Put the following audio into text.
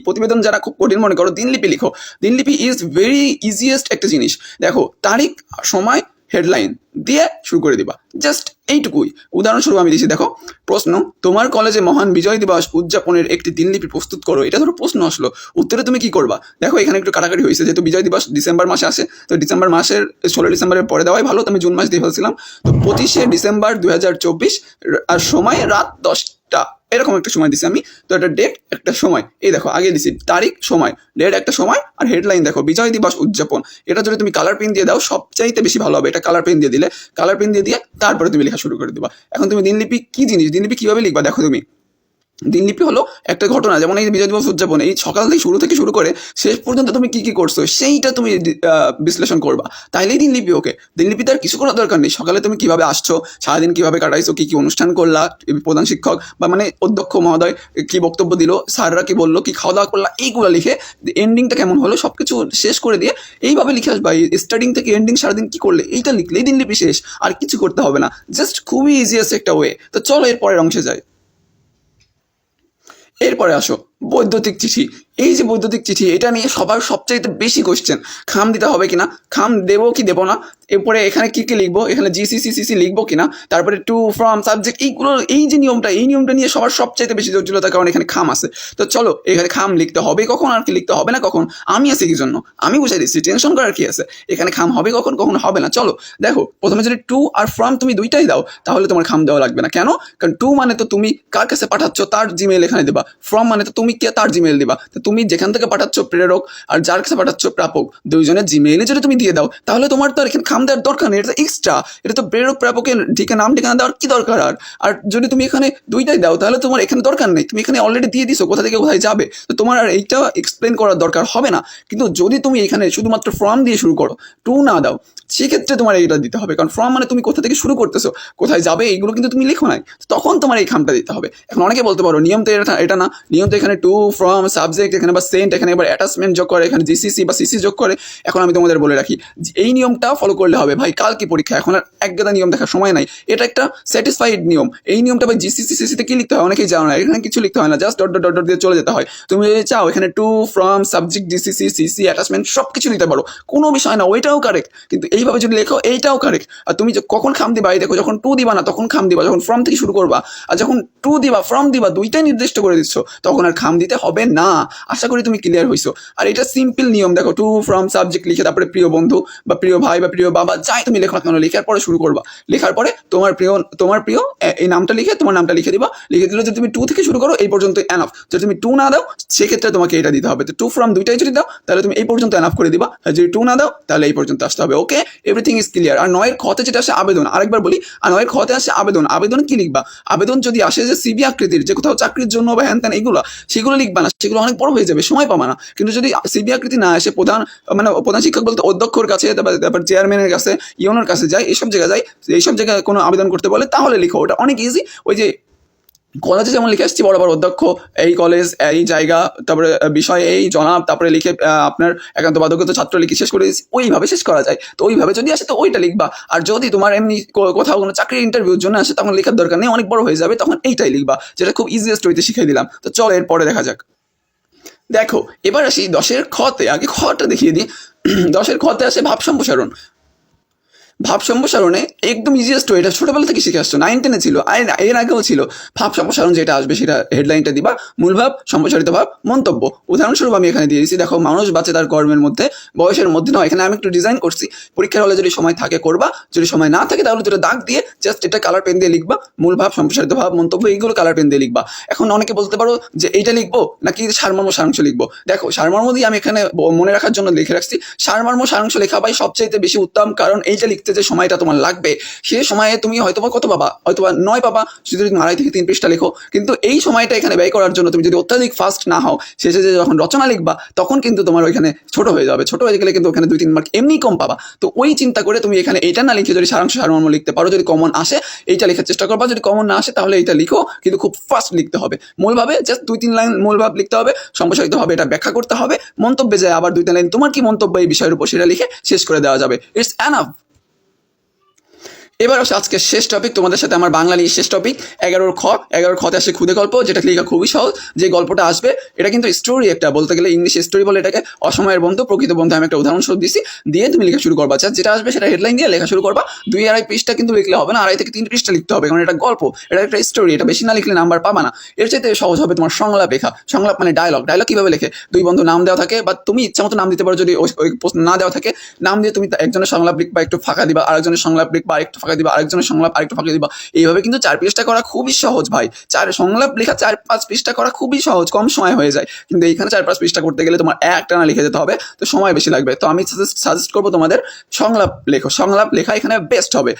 প্রতিবেদন যারা খুব কঠিন মনে করো, দিনলিপি লিখো। দিনলিপি ইজ ভেরি ইজিয়েস্ট একটা জিনিস। দেখো, তারিখ, সময় হেডলাইন দিয়ে শুরু করে দিবা। জাস্ট এইটুকুই। উদাহরণস্বরূপ আমি দিচ্ছি দেখো, প্রশ্ন, তোমার কলেজে মহান বিজয় দিবস উদযাপনের একটি দিনলিপি প্রস্তুত করো। এটা ধরো প্রশ্ন আসলো। উত্তরে তুমি কি করবা? দেখো, এখানে একটু কাটাকাটি হয়েছে। যেহেতু বিজয় দিবস ডিসেম্বর মাসে আসে, তো ডিসেম্বর মাসের, ষোলো ডিসেম্বরের পরে দেওয়াই ভালো। তো আমি জুন মাস দিয়ে ফেলছিলাম। তো পঁচিশে ডিসেম্বর দু আর সময় রাত দশটা এরকম একটা সময় দিছি আমি। তো এটা ডেট একটা সময়। এই দেখো, আগে দিছি তারিখ, সময়। ডেট একটা সময়। আর হেডলাইন দেখো, বিজয় দিবস উদযাপন। এটা যদি তুমি কালার পেন দিয়ে দাও, সবচাইতে বেশি ভালো হবে এটা কালার পেন দিয়ে দিলে। কালার পেন দিয়ে দিয়ে তারপরে তুমি লেখা শুরু করে দিবা। এখন তুমি দিনলিপি কি জিনিস? দিনলিপি কীভাবে লিখবা দেখো তুমি? দিনলিপি হলো একটা ঘটনা, যেমন এই বিজয় দিবস উদযাপন, এই সকাল থেকে শুরু থেকে শুরু করে শেষ পর্যন্ত তুমি কি কি করছ, সেইটা তুমি বিশ্লেষণ করবা। তাইলেই দিনলিপি ওকে। দিনলিপিতে আর কিছু করার দরকার নেই। সকালে তুমি কীভাবে আসছো, সারাদিন কীভাবে কাটাইছো, কি কি অনুষ্ঠান করলা প্রধান শিক্ষক বা মানে অধ্যক্ষ মহোদয় কি বক্তব্য দিল, স্যাররা কি বলল, কি খাওয়া দাওয়া করলা, এইগুলো লিখে এন্ডিংটা কেমন হলো সব কিছু শেষ করে দিয়ে এইভাবে লিখে আসবা। স্টার্টিং থেকে এন্ডিং সারাদিন কি করলে, এইটা লিখলেই দিনলিপি শেষ। আর কিছু করতে হবে না। জাস্ট খুবই ইজিয়েস্ট একটা ওয়ে তো চলো এর পরের অংশে যাই। এরপরে আসো। বৈদ্যুতিক চিঠি। এই যে বৈদ্যুতিক চিঠি, এটা নিয়ে সবার সবচাইতে বেশি কোশ্চেন খাম দিতে হবে কিনা? খাম দেবো কি দেবো না? এরপরে এখানে কি কি লিখব? এখানে জিসিসিসিসি লিখব কিনা? তারপরে টু ফ্রম সাবজেক্ট এইগুলো, এই যে নিয়মটা, এই নিয়মটা নিয়ে সবার সবচাইতে বেশি জটিলতা, কারণ এখানে খাম আছে। তো চলো, এখানে খাম লিখতে হবে কখন আর কি লিখতে হবে না কখন? আমি আছি কি জন্য? আমি বুঝাই দিচ্ছি টেনশন করার কি আছে? এখানে খাম হবে কখন কখন হবে না? চলো, দেখো, প্রথমে যদি টু আর ফ্রম তুমি দুইটাই দাও, তাহলে তোমার খাম দেওয়া লাগবে না। কেন? কারণ টু মানে তো তুমি কার কাছে পাঠাচ্ছ? তার জিমেল এখানে দেবা। ফ্রম মানে তো তুমি কে তার জিমেল দিবা? তো তুমি যেখান থেকে পাঠাচ্ছ প্রেরক আর যার কাছে পাঠাচ্ছ প্রাপক দুইজনের জিমেইলে যদি তুমি দিয়ে দাও, তাহলে তোমার তো আর এখানে খাম দেওয়ার দরকার নেই, এটা এক্সট্রা এটা তো প্রেরক প্রাপকের ঠিকানা, নাম ঠিকানা দেওয়ার কি দরকার আর? আর যদি তুমি এখানে দুইটাই দাও, তাহলে তোমার এখানে দরকার নেই। তুমি এখানে অলরেডি দিয়ে দিছো, কোথা থেকে কোথায় যাবে? তো তোমার আর এইটা এক্সপ্লেন করার দরকার হবে না। কিন্তু যদি তুমি এখানে শুধুমাত্র ফর্ম দিয়ে শুরু করো টু না দাও, সেক্ষেত্রে তোমার এইটা দিতে হবে। কারণ ফর্ম মানে তুমি কোথা থেকে শুরু করতেছো, কোথায় যাবে, এইগুলো কিন্তু তুমি লিখো নাই। তখন তোমার এই খামটা দিতে হবে। এখন অনেকে বলতে পারো, নিয়ম তো এটা এটা না। নিয়ম তো এখানে টু ফ্রম সাবজেক্ট এখানে বা সেন্ট এখানে এবার অ্যাটাচমেন্ট যোগ করে, এখানে জিসিসি বা সিসি যোগ করে, এখন আমি তোমাদের বলে রাখি এই নিয়মটা ফলো করলে হবে। ভাই, কাল কি পরীক্ষা? এখন আর এক গাদা নিয়ম দেখার সময় নাই। এটা একটা স্যাটিসফাইড নিয়ম। এই নিয়মটা ভাই জিসিসি সিসিতে কি লিখতে হয়? অনেকেই জানো না। এখানে কিছু লিখতে হয় না। জাস্ট ডট ডট ডট দিয়ে চলে যেতে হয়। তুমি চাও, এখানে to from subject GCC CC attachment সব কিছু নিতে পারো। কোনো বিষয় না, ওইটাও কারেক্ট কিন্তু এইভাবে যদি লেখো, এইটাও কারেক্ট আর তুমি কখন খাম দিবা? এই দেখো, যখন টু দিবা না, তখন খাম দিবা। যখন ফ্রম থেকে শুরু করবা, আর যখন টু দিবা ফ্রম দিবা, দুইটাই নির্দিষ্ট করে দিচ্ছ, তখন আর খাম দিতে হবে না। আশা করি তুমি ক্লিয়ার হয়েছো আর এটা সিম্পল নিয়ম, দেখো টু ফ্রম সাবজেক্ট লিখে তারপরে প্রিয় বন্ধু বা প্রিয় ভাই বা প্রিয় বাবা, যাই তুমি লেখো কেন, লেখার পরে শুরু করবা। লেখার পরে তোমার প্রিয় তোমার প্রিয় এই নামটা লিখে তোমার নামটা লিখে দিবা। লিখে দিলে যদি তুমি টু থেকে শুরু করো, এই পর্যন্ত এনাফ যদি তুমি টু না দাও সেক্ষেত্রে তোমাকে এটা দিতে হবে। তো টু ফ্রম দুইটাই যদি দাও, তাহলে তুমি এই পর্যন্ত এনাফ করে দিবা। আর যদি টু না দাও, তাহলে এই পর্যন্ত আসতে হবে ওকে এভরিথিং ইজ ক্লিয়ার আর নয়ের খতে যেটা আসে আবেদন, আরেকবার বলি, আর নয়ের খতে আসে আবেদন আবেদন কি লিখবা? আবেদন যদি আসে যে সিবি আকৃতির, যে কোথাও চাকরির জন্য বা হ্যান এগুলো সেগুলো লিখবা না, সেগুলো অনেক বড় হয়ে যাবে, সময় পাবা না। কিন্তু যদি সিবি আকৃতি না আসে, প্রধান মানে প্রধান শিক্ষক বলতে অধ্যক্ষর কাছে, তারপর চেয়ারম্যানের কাছে, ইউনোর কাছে যায় এইসব জায়গায় যায়, এইসব জায়গায় কোনো আবেদন করতে বলে, তাহলে লিখো, ওটা অনেক ইজি ওই যে কলেজে যেমন লিখে আসছি বড় বড় অধ্যক্ষ, এই কলেজ, এই জায়গা, তারপরে বিষয়, এই জনাব, তারপরে লিখে আপনার একান্ত বাধ্যগত ছাত্র লিখে শেষ করে ওইভাবে শেষ করা যায়। তো ওইভাবে যদি আসে, তো ওইটা লিখবা। আর যদি তোমার এমনি কোথাও কোনো চাকরির ইন্টারভিউর জন্য আসে, তখন লেখার দরকার নেই, অনেক বড় হয়ে যাবে, তখন এইটাই লিখবা, যেটা খুব ইজিয়েস্ট হইতে শিখিয়ে দিলাম। তো চলো, এরপরে দেখা যাক। দেখো, এবার আসি দশের খতে। আগে খটা দেখিয়ে দিই। দশের খতে আসে ভাব সম্প্রসারণ ভাব সম্প্রসারণে একদম ইজিয়েস্ট এটা ছোটবেলা থেকে শিখে আসছো। নাইন টেনে ছিল এর আগেও ছিল। ভাব সম্প্রসারণ যেটা আসবে সেটা হেডলাইনটা দিবা। মূল ভাব, সম্প্রসারিত ভাব, মন্তব্য। উদাহরণস্বরূপ আমি এখানে দিয়েছি দেখো, মানুষ বাঁচে তার কর্মের মধ্যে, বয়সের মধ্যে নয়। এখানে আমি একটু ডিজাইন করছি। পরীক্ষার হলে যদি সময় থাকে করবা, যদি সময় না থাকে তাহলে যেটা দাগ দিয়ে জাস্ট এটা কালার পেন দিয়ে লিখবা। মূল ভাব, সম্প্রসারিত ভাব, মন্তব্য, এইগুলো কালার পেন দিয়ে লিখবা। এখন অনেকে বলতে পারো যে এইটা লিখব নাকি সারমর্ম সারাংশ লিখব? দেখো, সারমর্ম দিয়ে আমি এখানে মনে রাখার জন্য লিখে রাখছি, সারমর্ম সারাংশ লেখা ভাই সবচাইতে বেশি উত্তম কারণ এইটা লিখতে যে সময়টা তোমার লাগবে, সে সময়ে তুমি হয়তো বা কত পাবা? হয়তো বা নয় পাবা, যদি তুমি আড়াই থেকে তিন পৃষ্ঠা লেখো। কিন্তু এই সময়টা এখানে ব্যয় করার জন্য তুমি যদি অত্যাধিক ফাস্ট না হও, শেষে যে যখন রচনা লিখবা, তখন কিন্তু তোমার ওইখানে ছোট হয়ে যাবে। ছোট হয়ে গেলে কিন্তু ওখানে দুই তিন মার্ক এমনি কম পাবা। তো ওই চিন্তা করে তুমি এখানে এটা না লিখে যদি সারাংশ সারমর্ম লিখতে পারো, যদি কমন আসে, এইটা লেখার চেষ্টা করবা। যদি কমন না আসে, তাহলে এইটা লিখো, কিন্তু খুব ফাস্ট লিখতে হবে। মূলভাবে জাস্ট দুই তিন লাইন মূলভাব লিখতে হবে, সম্প্রসারিত হবে এটা ব্যাখ্যা করতে হবে। মন্তব্যে যায় আবার দুই তিন লাইন তোমার কি মন্তব্য এই বিষয়ের উপর সেটা লিখে শেষ করে দেওয়া যাবে। ইটস অ্যানাফ এবার আসে আজকে শেষ টপিক তোমাদের সাথে আমার বাংলা নিয়ে শেষ টপিক এগারোর খ। এগারোর খতে আসে খুদে গল্প, যেটা লেখা খুবই সহজ। যে গল্পটা আসবে, এটা কিন্তু স্টোরি একটা, বলতে গেলে ইংলিশ স্টোরি বলে এটাকে অসময়ের বন্ধু, প্রকৃত বন্ধু, আমি একটা উদাহরণস্বরূপ দিছি। দিয়ে তুমি লেখা শুরু করবা। আচ্ছা যেটা আসবে সেটা হেডলাইন দিয়ে লেখা শুরু করবা। দুই আড়াই পৃষ্ঠা কিন্তু লিখলে হবে না, আড়াই থেকে তিন পৃষ্ঠা লিখতে হবে, কারণ এটা গল্প, এটা একটা স্টোরি এটা বেশি না লিখলে নাম্বার পাবা না। এর চাইতে সহজ হবে তোমার সংলাপ লেখা। সংলাপ মানে ডায়লগ ডায়লগ কীভাবে লেখে? দুই বন্ধু নাম দেওয়া থাকে, বা তুমি ইচ্ছা মতো নাম দিতে পারো যদি না দেওয়া থাকে। নাম দিয়ে তুমি একজনের সংলাপ লিখবা, একটু ফাঁকা দিবা, আরেকজনের সংলাপ লিখবা, আরেকটু ফাঁকা দিবা, আরেকজনের সংলাপ আরেকটা ফাঁকা দিবা। এইভাবে কিন্তু চার পৃষ্ঠা করা খুবই সহজ ভাই। চার সংলাপ লেখা চার পাঁচ পৃষ্ঠা করা খুবই সহজ, কম সময় হয়ে যায়। কিন্তু এইখানে চার পাঁচ পৃষ্ঠা করতে গেলে তোমার একটা না লিখে যেতে হবে, তো সময় বেশি লাগবে। তো আমি সাজেস্ট করব তোমাদের সংলাপ লেখো। সংলাপ লেখা এখানে বেস্ট হবে।